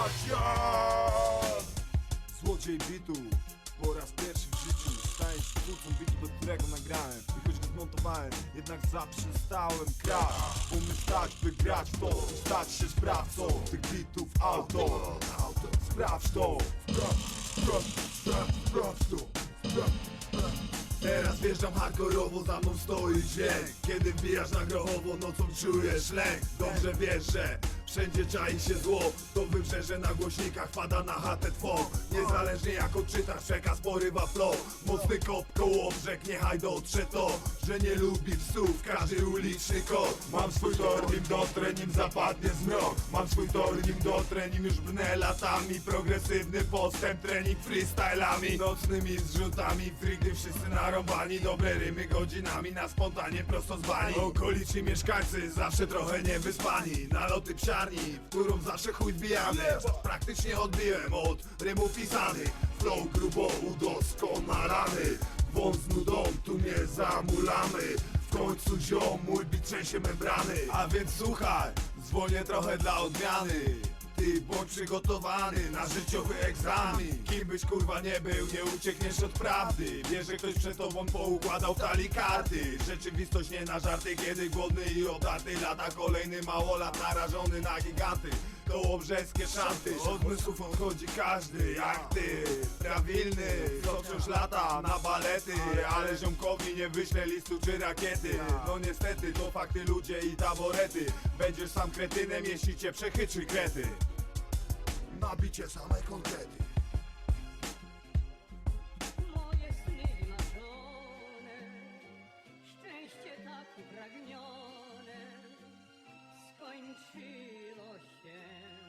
bracia Złodziej bitu Po raz pierwszy w życiu Staję się twórcą bitu, do którego nagrałem. I choć go zmontowałem, jednak zaprzestałem grać Bo my stać, by grać w to Stać się sprawcą tych bitów autor Sprawdź to Sprawdź, to. Teraz wjeżdżam hardkorowo, za mną stoi dźwięk Kiedy wbijasz na grochowo, nocą czujesz lęk. Dobrze wiesz, że wszędzie czai się zło. To wybrzeże na głośnikach pada na chatę twą. Niezależnie jak odczytasz, przekaz porywa flow. Mocny kop koło brzeg, niechaj dotrze to Że nie lubi psów. Każdy uliczny kot. Mam swój tor, nim dotrę, nim zapadnie zmrok. Mam swój tor, nim dotrę, nim już brnę latami. Progresywny postęp, trening freestylami Nocnymi zrzutami, free, gdy wszyscy narąbani. Dobre rymy godzinami, na spontanie prosto z bani. Okoliczni mieszkańcy zawsze trochę niewyspani. Naloty w którą zawsze chuj wbijamy Praktycznie odbiłem od rymów pisanych Flow grubo udoskonalany Wąs nudą, tu nie zamulamy. W końcu ziom, mój bit trzęsie membrany. A więc słuchaj, zwolnię trochę dla odmiany przygotowany na życiowy egzamin. Kim byś kurwa nie był, nie uciekniesz od prawdy. Wiesz, że ktoś przed tobą poukładał talii karty. Rzeczywistość nie na żarty, kiedy głodny i odarty Lata kolejny małolat narażony na giganty. Koło brzeskie szanty. Od zmysłów odchodzi każdy jak ty. Prawilny, co wciąż lata na balety. Ale ziomkowi nie wyślę listu czy rakiety. No niestety to fakty ludzie i taborety. Będziesz sam kretynem jeśli cię przechytrzy krety Nabicie same konkrety Moje sny marzone Szczęście tak upragnione Skończyło się.